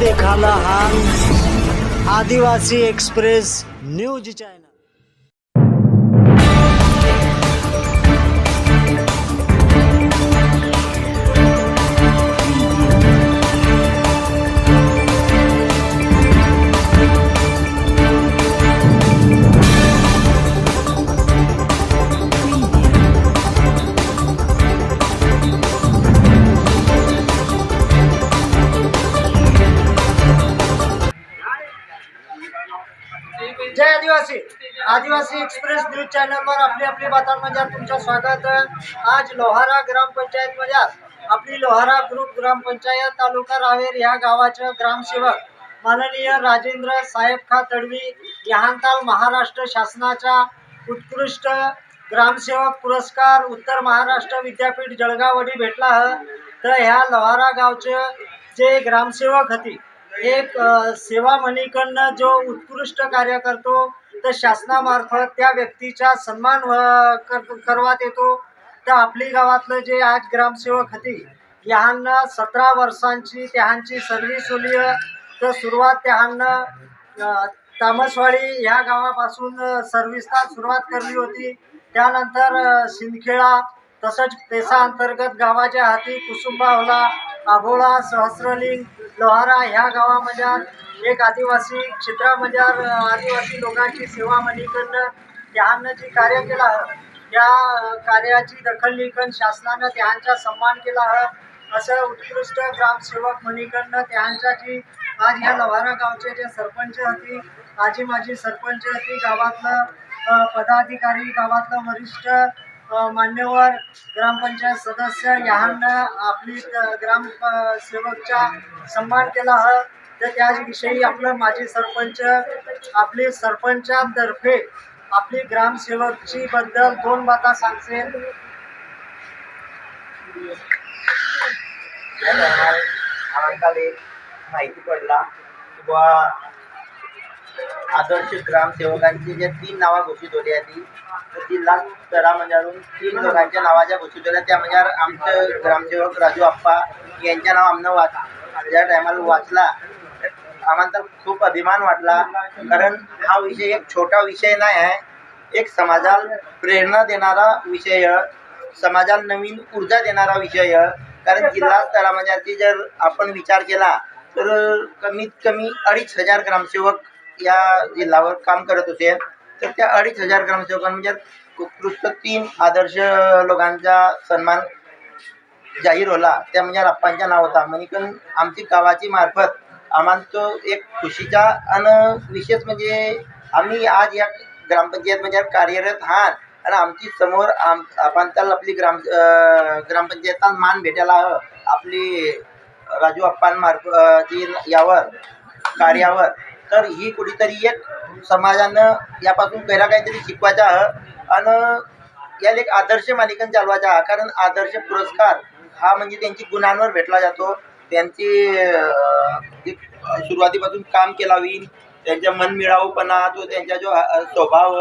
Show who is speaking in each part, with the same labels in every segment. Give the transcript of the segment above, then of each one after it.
Speaker 1: देखाला हाल आदिवासी एक्सप्रेस न्यूज चॅनल। जय आदिवासी. आदिवासी एक्सप्रेस न्यूज चॅनलवर आपली आपली बातम्यांमध्ये तुमचं स्वागत आज लोहारा ग्रामपंचायत मध्ये आपली लोहारा ग्रुप ग्रामपंचायत तालुका रावेर या गावाचे ग्रामसेवक माननीय राजेंद्र साहेब खा तडवी लहानताल महाराष्ट्र शासनाचा उत्कृष्ट ग्रामसेवक पुरस्कार उत्तर महाराष्ट्र विद्यापीठ जळगावडी भेटला ह. तर ह्या लोहारा गावचे जे ग्रामसेवक होती एक सेवा मनीकडनं जो उत्कृष्ट कार्य करतो तर शासनामार्फत त्या व्यक्तीचा सन्मान कर करवात येतो तर आपली गावातलं जे आज ग्रामसेवक होती ह्यांना सतरा वर्षांची त्यांची सर्व्हिस होली आहे. तर सुरुवात त्यांना तामसवाडी ह्या गावापासून सर्व्हिसला सुरुवात करली होती त्यानंतर शिंदखेळा सिंदखेडा तसंच पेसा अंतर्गत गावाच्या हाती कुसुंबावला आभोळा सहस्रलिंग लोहारा ह्या गावामध्ये एक आदिवासी क्षेत्रामध्ये आदिवासी लोकांची सेवा मनीकडनं त्यांना जे कार्य केलं आहे त्या कार्याची दखल लिखन शासनानं त्यांचा सन्मान केला आहे असं उत्कृष्ट ग्रामसेवक मनीकडनं त्यांच्या जी आज ह्या लोहारा गावचे जे सरपंच होती आजी माजी सरपंच होती गावातलं पदाधिकारी गावातलं वरिष्ठ मान्यवर ग्रामपंचायत सदस्य यांना आपली ग्राम सेवकचा सन्मान केला आहे तर त्याविषयी आपलं माजी सरपंच आपली सरपंचातर्फे आपली ग्रामसेवकची बद्दल दोन बाता सांगसेल
Speaker 2: आम्हाला माहिती पडला किंवा आदर्श ग्रामसेवकांची जे तीन नावं घोषित होली आहे तर जिल्हा स्तरामंजारून म्हणजे तीन लोकांच्या नावाच्या घोषित होल्या त्या म्हणजे आमचं ग्रामसेवक राजू आप्पा यांच्या नाव आमनं वाच ज्या टायमाला वाचला आम्हाला तर खूप अभिमान वाटला. कारण हा विषय एक छोटा विषय नाही आहे. एक समाजाला प्रेरणा देणारा विषय समाजाला नवीन ऊर्जा देणारा विषय कारण जिल्हा स्तरामध्ये म्हणजे जर आपण विचार केला तर कमीत कमी अडीच हजार ग्रामसेवक या जिल्ह्यावर काम करत होते तर त्या अडीच हजार ग्रामसेवकांमध्ये म्हणजे उत्कृष्ट तीन आदर्श लोकांचा सन्मान जाहीर होला. त्या म्हणजे अप्पांच्या नाव होता. म्हणून आमची गावाची मार्फत आम्हाला तो एक खुशीचा आणि विशेष म्हणजे आम्ही आज या ग्रामपंचायत म्हणजे कार्यरत आहात आणि आमची समोर आम आपण त्याला आपली ग्राम अं, ग्रामपंचायताला मान भेटायला आपली राजू अप्पांमार्फत जी यावर कार्यावर तर ही कुठेतरी एक समाजानं यापासून पहिला काहीतरी शिकवायचा आणि याला एक आदर्श मालिकन चालवायचा कारण आदर्श पुरस्कार हा म्हणजे त्यांची गुणांवर भेटला जातो. त्यांची एक सुरुवातीपासून काम केला होईल त्यांच्या मनमिळाऊपणा तो त्यांचा जो स्वभाव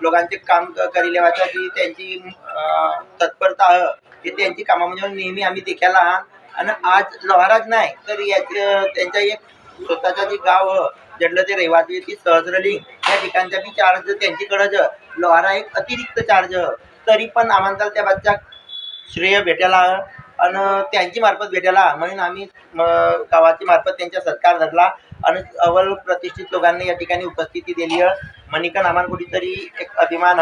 Speaker 2: लोकांचे काम क- करी की त्यांची तत्परता हे त्यांची कामामध्ये नेहमी आम्ही देखायला आहात. आणि आज लोहाराच नाही तर याच्या त्यांच्या एक स्वतःचं जे गाव जडलं ते रहिवासी ती सहस्रलिंग या ठिकाणचा बी चार्ज त्यांच्याकडं लोहारा एक अतिरिक्त चार्ज तरी पण आम्हाला त्या बच्चा श्रेय भेटायला आणि त्यांची मार्फत भेटायला म्हणून आम्ही गावाची मार्फत त्यांचा सत्कार धरला. आणि अव्वल प्रतिष्ठित लोकांनी या ठिकाणी उपस्थिती दिली आहे. मणिकन आम्हाला कुठेतरी एक अभिमान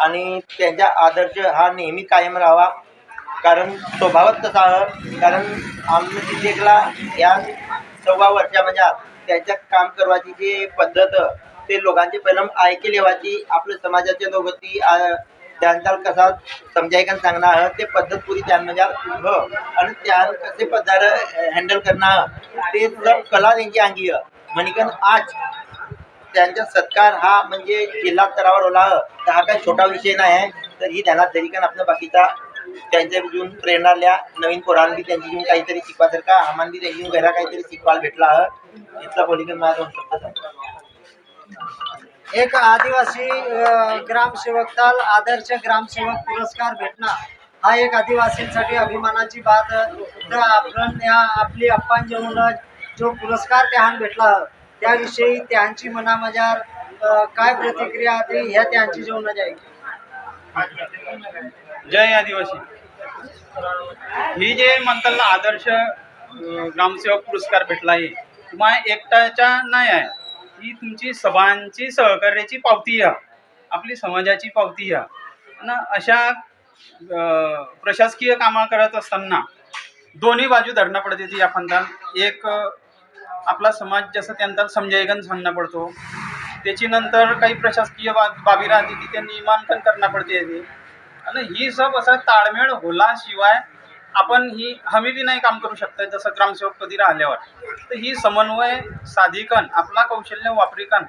Speaker 2: आणि त्यांचा आदर्श हा नेहमी कायम राहावा. कारण स्वभावच तसा आहे. कारण आम्ही तिथेला या सव्वा वर्षामध्ये म्हणजे त्यांच्यात काम करवाची जी पद्धत ते लोकांची पहिलं ऐके वाची आपल्या समाजाच्या लोक ती त्यांचा कसा समजायला सांगणार ते पद्धत पुरी त्यांना म्हणजे ह आणि त्या कसे पदार हँडल करणार ते सब कला त्यांची अंगी म्हणिकन आज त्यांचा सत्कार हा म्हणजे जिल्हा स्तरावर होला तर हा काही छोटा विषय नाही आहे. तर ही ध्यानात तरी आपल्या बाकीचा त्यांच्या घेऊन प्रेरणा लिहा नवीन पोरांनी त्यांची घेऊन काहीतरी शिकवासारखा आम्हाला का त्यांची घेऊन घरा काहीतरी शिकवायला भेटला इथला पॉलिटिकल माझा दोन शब्द
Speaker 1: एक आदिवासी अ, ग्रामसेवक आदर्श ग्रामसेवक पुरस्कार भेटणार हा एक आदिवासींसाठी अभिमानाची बात तर आपण या आपली अप्पांजवळून जो पुरस्कार त्याहान भेटला त्याविषयी त्यांची मनामजार काय प्रतिक्रिया होती ह्या त्यांची जेवण जाईल
Speaker 3: जय आदिवासी. ही जे म्हणताना आदर्श ग्रामसेवक पुरस्कार भेटला आहे तुम्हाला एकट्याच्या नाही आहे. ही तुमची सभांची सहकार्याची पावती या आपली समाजाची पावती या ना अशा प्रशासकीय कामं करत असताना दोन्ही बाजू धरणं पडते ती या फंदात. एक आपला समाज जसं त्यांना समजायगन सांगणं पडतो त्याची नंतर काही प्रशासकीय बाबी राहते ती त्यांनी मानकन करणं पडते ते आणि ही सब असं ताळमेळ होलाशिवाय आपण ही हमी बी नाही काम करू शकत जसं ग्रामसेवक पदी राहिल्यावर. तर ही समन्वय साधिकन आपला कौशल्य वापरिकन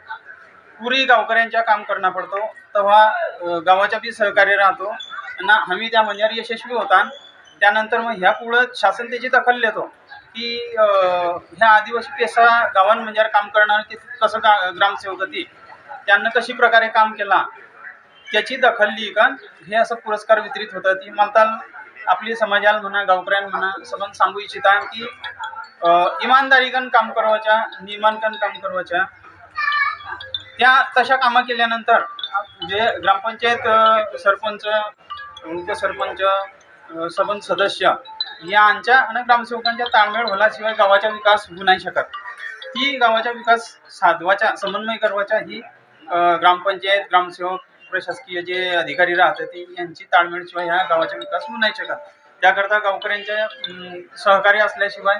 Speaker 3: पुरी गावकऱ्यांच्या काम करणं पडतो. तेव्हा गावाच्या बी सहकार्य राहतो. आणि हमी त्या म्हणजे यशस्वी होतात. त्यानंतर मग ह्या पुढं शासन त्याची दखल घेतो. की ह्या आदिवासी पेसा गावां काम करणार ते कसं गा ग्रामसेवक ती त्यांना कशी प्रकारे काम केला? त्याची दखल लिहिकन हे असं पुरस्कार वितरित होतं. ती म्हणताल आपली समाजाला म्हणा गावकऱ्यांना म्हणा सबन सांगू इच्छिता की इमानदारीकन काम करवाच्या नियमांकन काम करवाच्या. त्या तशा कामं केल्यानंतर जे ग्रामपंचायत सरपंच उपसरपंच अं, सदस्य यांच्या आणि ग्रामसेवकांच्या ताळमेळ होल्याशिवाय गावाचा विकास होऊ नाही शकत. ती गावाचा विकास साधवाच्या समन्वय करवाच्या ही ग्रामपंचायत ग्रामसेवक प्रशासकीय जे अधिकारी राहतात ते यांची ताळमेळशिवाय ह्या गावाचा विकास होऊ नाही शकत. त्याकरता गावकऱ्यांच्या सहकार्य असल्याशिवाय